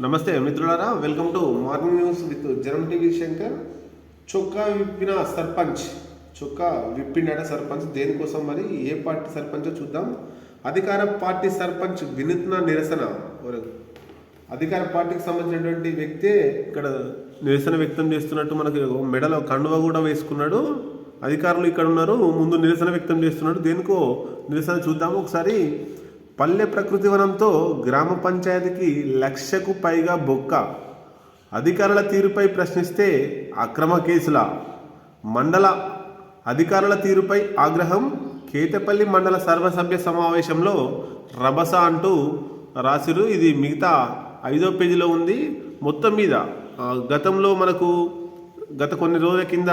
నమస్తే మిత్రులారా welcome to morning news with Janam TV Shankar చొక్కా విప్పిన సర్పంచ్ చొక్కా విప్పిండట సర్పంచ్ దేనికోసం మరి ఏ పార్టీ సర్పంచ్ చూద్దాం. అధికార పార్టీ సర్పంచ్ వినూత్న నిరసన అధికార పార్టీకి సంబంధించినటువంటి వ్యక్తే ఇక్కడ నిరసన వ్యక్తం చేస్తున్నట్టు మనకి మెడలో కండువ కూడా వేసుకున్నాడు. అధికారులు ఇక్కడ ఉన్నారు ముందు నిరసన వ్యక్తం చేస్తున్నాడు దేనికో నిరసన చూద్దాము. ఒకసారి పల్లె ప్రకృతి వనంతో గ్రామ పంచాయతీకి లక్షకు పైగా బొక్క. అధికారుల తీరుపై ప్రశ్నిస్తే అక్రమ కేసుల. మండల అధికారుల తీరుపై ఆగ్రహం కేతపల్లి మండల సర్వసభ్య సమావేశంలో రభస అంటూ రాసిరు. ఇది మిగతా ఐదో పేజీలో ఉంది. మొత్తం మీద గతంలో మనకు గత కొన్ని రోజుల కింద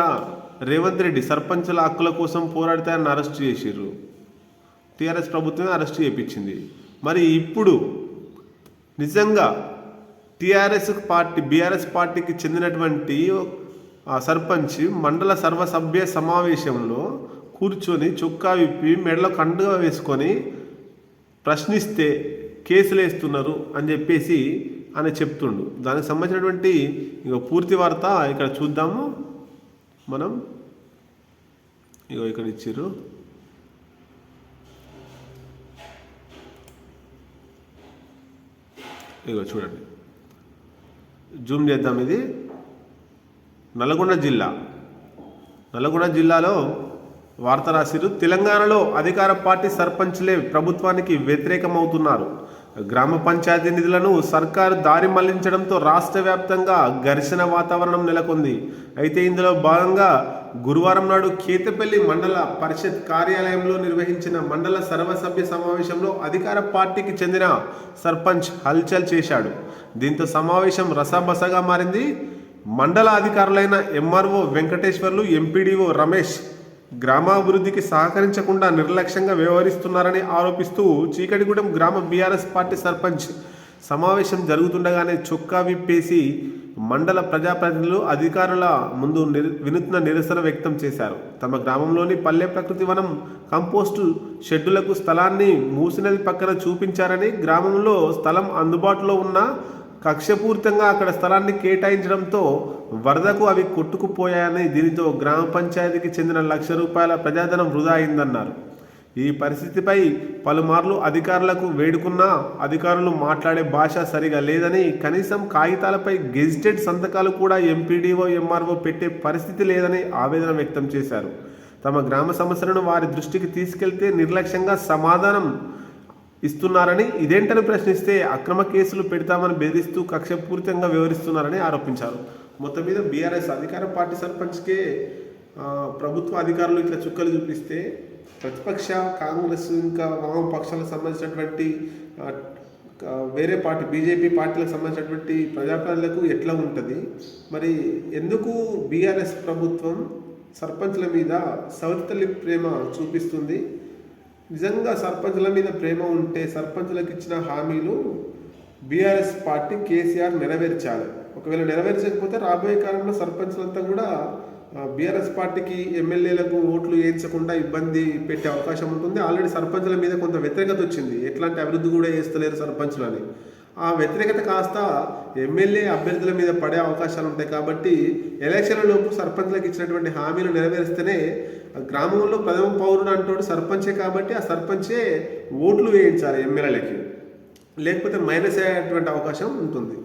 రేవంత్ రెడ్డి సర్పంచుల హక్కుల కోసం పోరాడితే అరెస్ట్ చేసిర్రు. టీఆర్ఎస్ ప్రభుత్వమే అరెస్ట్ చేయించింది. మరి ఇప్పుడు నిజంగా టీఆర్ఎస్ పార్టీ బీఆర్ఎస్ పార్టీకి చెందినటువంటి ఆ సర్పంచ్ మండల సర్వసభ్య సమావేశంలో కూర్చొని చొక్కా విప్పి మెడలో కండుగా వేసుకొని ప్రశ్నిస్తే కేసులు వేస్తున్నారు అని చెప్పేసి ఆయన చెప్తుండు. దానికి సంబంధించినటువంటి ఇక పూర్తి వార్త ఇక్కడ చూద్దాము. మనం ఇగో ఇక్కడ ఇచ్చారు ఇదిగో చూడండి. జూమ్ చేద్దాం ఇది. నల్గొండ జిల్లా. నల్గొండ జిల్లాలో వార్త రాసిరు తెలంగాణలో అధికార పార్టీ సర్పంచ్లే ప్రభుత్వానికి వ్యతిరేకమవుతున్నారు. గ్రామ పంచాయతీ నిధులను సర్కారు దారి మళ్ళించడంతో రాష్ట్ర వ్యాప్తంగా ఘర్షణ వాతావరణం నెలకొంది. అయితే ఇందులో భాగంగా గురువారం నాడు కేతపల్లి మండల పరిషత్ కార్యాలయంలో నిర్వహించిన మండల సర్వసభ్య సమావేశంలో అధికార పార్టీకి చెందిన సర్పంచ్ హల్చల్ చేశాడు. దీంతో సమావేశం రసబసగా మారింది. మండల అధికారులైన ఎంఆర్ఓ వెంకటేశ్వర్లు ఎంపీడీఓ రమేష్ గ్రామాభివృద్ధికి సహకరించకుండా నిర్లక్ష్యంగా వ్యవహరిస్తున్నారని ఆరోపిస్తూ చీకటిగూడెం గ్రామ బీఆర్ఎస్ పార్టీ సర్పంచ్ సమావేశం జరుగుతుండగానే చొక్కా విప్పేసి మండల ప్రజాప్రతినిధులు అధికారుల ముందు నిర్ వినూత్న నిరసన వ్యక్తం చేశారు. తమ గ్రామంలోని పల్లె ప్రకృతి వనం కంపోస్టు షెడ్డులకు స్థలాన్ని మూసినది పక్కన చూపించారని గ్రామంలో స్థలం అందుబాటులో ఉన్న కక్షపూరితంగా అక్కడ స్థలాన్ని కేటాయించడంతో వరదకు అవి కొట్టుకుపోయాయని దీనితో గ్రామ పంచాయతీకి చెందిన లక్ష రూపాయల ప్రజాధనం వృధా అయిందన్నారు. ఈ పరిస్థితిపై పలుమార్లు అధికారులకు వేడుకున్నా అధికారులు మాట్లాడే భాష సరిగా లేదని కనీసం కాగితాలపై గెజిటెడ్ సంతకాలు కూడా ఎంపీడీఓ ఎంఆర్ఓ పెట్టే పరిస్థితి లేదని ఆవేదన వ్యక్తం చేశారు. తమ గ్రామ సమస్యలను వారి దృష్టికి తీసుకెళ్తే నిర్లక్ష్యంగా సమాధానం ఇస్తున్నారని ఇదేంటని ప్రశ్నిస్తే అక్రమ కేసులు పెడతామని బెదిరిస్తూ కక్షపూరితంగా వివరిస్తున్నారని ఆరోపించారు. మొత్తం మీద బీఆర్ఎస్ అధికార పార్టీ సర్పంచ్కే ప్రభుత్వ అధికారులు ఇట్లా చుక్కలు చూపిస్తే ప్రతిపక్ష కాంగ్రెస్ ఇంకా వామపక్షాలకు సంబంధించినటువంటి వేరే పార్టీ బీజేపీ పార్టీలకు సంబంధించినటువంటి ప్రజాప్రతినిధులకు ఎట్లా ఉంటుంది? మరి ఎందుకు బీఆర్ఎస్ ప్రభుత్వం సర్పంచ్ల మీద సవతితల్లి ప్రేమ చూపిస్తుంది? నిజంగా సర్పంచ్ల మీద ప్రేమ ఉంటే సర్పంచ్లకు ఇచ్చిన హామీలు బీఆర్ఎస్ పార్టీ కేసీఆర్ నెరవేర్చాలి. ఒకవేళ నెరవేర్చకపోతే రాబోయే కాలంలో సర్పంచ్లంతా కూడా బీఆర్ఎస్ పార్టీకి ఎమ్మెల్యేలకు ఓట్లు వేయించకుండా ఇబ్బంది పెట్టే అవకాశం ఉంటుంది. ఆల్రెడీ సర్పంచ్ల మీద కొంత వ్యతిరేకత వచ్చింది. ఎట్లాంటి అభివృద్ధి కూడా చేస్తలేరు సర్పంచ్లు అని ఆ వ్యతిరేకత కాస్త ఎమ్మెల్యే అభ్యర్థుల మీద పడే అవకాశాలు ఉంటాయి కాబట్టి ఎలక్షన్లలోపు సర్పంచ్లకు ఇచ్చినటువంటి హామీలు నెరవేరిస్తేనే గ్రామంలో ప్రథమ పౌరుడు అంటోడు సర్పంచే కాబట్టి ఆ సర్పంచే ఓట్లు వేయించాలి ఎమ్మెల్యేలకి. లేకపోతే మైనస్ అయ్యేటువంటి అవకాశం ఉంటుంది.